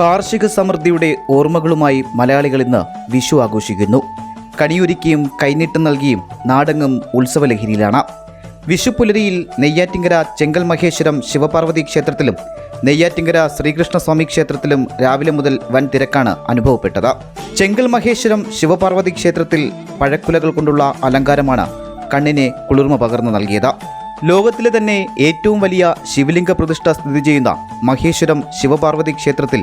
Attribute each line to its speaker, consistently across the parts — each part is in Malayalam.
Speaker 1: കാർഷിക സമൃദ്ധിയുടെ ഓർമ്മകളുമായി മലയാളികൾ ഇന്ന് വിഷു ആഘോഷിക്കുന്നു. കണിയൊരുക്കിയും കൈനീട്ടം നൽകിയും നാടെങ്ങും ഉത്സവലഹരിയിലാണ്. വിഷുപ്പുലരിയിൽ നെയ്യാറ്റിങ്കര ചെങ്കൽ മഹേശ്വരം ശിവപാർവതി ക്ഷേത്രത്തിലും നെയ്യാറ്റിങ്കര ശ്രീകൃഷ്ണസ്വാമി ക്ഷേത്രത്തിലും രാവിലെ മുതൽ വൻ തിരക്കാണ് അനുഭവപ്പെട്ടത്. ചെങ്കൽ മഹേശ്വരം ശിവപാർവതി ക്ഷേത്രത്തിൽ പഴക്കുലകൾ കൊണ്ടുള്ള അലങ്കാരമാണ് കണ്ണിനെ കുളിർമ പകർന്നു നൽകിയത്. ലോകത്തിലെ തന്നെ ഏറ്റവും വലിയ ശിവലിംഗ പ്രതിഷ്ഠ സ്ഥിതി ചെയ്യുന്ന മഹേശ്വരം ശിവപാർവതി ക്ഷേത്രത്തിൽ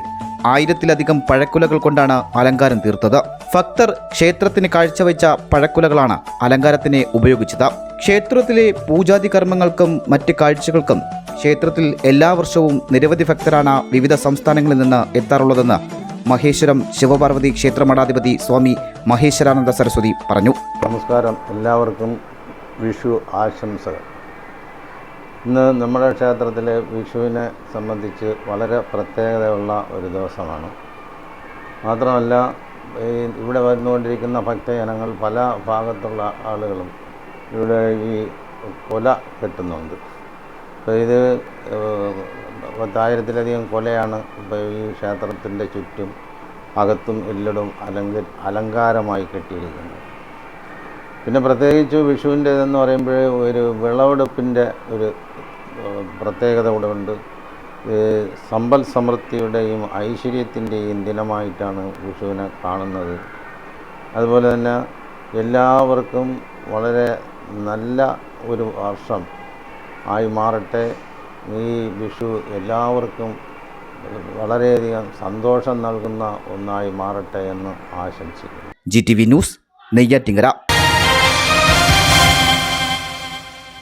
Speaker 1: ആയിരത്തിലധികം പഴക്കുലകൾ കൊണ്ടാണ് അലങ്കാരം തീർത്തത്. ഭക്തർ ക്ഷേത്രത്തിന് കാഴ്ചവെച്ച പഴക്കുലകളാണ് അലങ്കാരത്തിന് ഉപയോഗിച്ചത്. ക്ഷേത്രത്തിലെ പൂജാതി കർമ്മങ്ങൾക്കും മറ്റ് കാഴ്ചകൾക്കും ക്ഷേത്രത്തിൽ എല്ലാ വർഷവും നിരവധി ഭക്തരാണ് വിവിധ സംസ്ഥാനങ്ങളിൽ നിന്ന് എത്താറുള്ളതെന്ന് മഹേശ്വരം ശിവപാർവതി ക്ഷേത്ര മഠാധിപതി സ്വാമി മഹേശ്വരാനന്ദ സരസ്വതി പറഞ്ഞു.
Speaker 2: നമസ്കാരം. എല്ലാവർക്കും വിഷു ആശംസകൾ. ഇന്ന് നമ്മുടെ ക്ഷേത്രത്തിലെ വിഷുവിനെ സംബന്ധിച്ച് വളരെ പ്രത്യേകതയുള്ള ഒരു ദിവസമാണ്. മാത്രമല്ല ഈ ഇവിടെ വന്നുകൊണ്ടിരിക്കുന്ന ഭക്തജനങ്ങൾ പല ഭാഗത്തുള്ള ആളുകളും ഇവിടെ ഈ കൊല കെട്ടുന്നുണ്ട്. അപ്പോൾ ഇത് പത്തായിരത്തിലധികം കൊലയാണ് ഇപ്പോൾ ഈ ക്ഷേത്രത്തിന്റെ ചുറ്റും അകത്തും എല്ലടും അലങ്ക അലങ്കാരമായി കെട്ടിയിരിക്കുന്നത്. പിന്നെ പ്രത്യേകിച്ച് വിഷുവിന്റേതെന്ന് പറയുമ്പോൾ ഒരു വിളവെടുപ്പിന്റെ ഒരു പ്രത്യേകത കൂടെ ഉണ്ട്. സമ്പൽ സമൃദ്ധിയുടെയും ഐശ്വര്യത്തിന്റെയും ദിനമായിട്ടാണ് വിഷുവിനെ കാണുന്നത്. അതുപോലെ തന്നെ എല്ലാവർക്കും വളരെ നല്ല ഒരു വർഷം ആയി മാറട്ടെ. ഈ വിഷു എല്ലാവർക്കും വളരെയധികം സന്തോഷം നൽകുന്ന ഒന്നായി മാറട്ടെ എന്ന് ആശംസിക്കുന്നു.
Speaker 1: G T V news Neyyattinkara.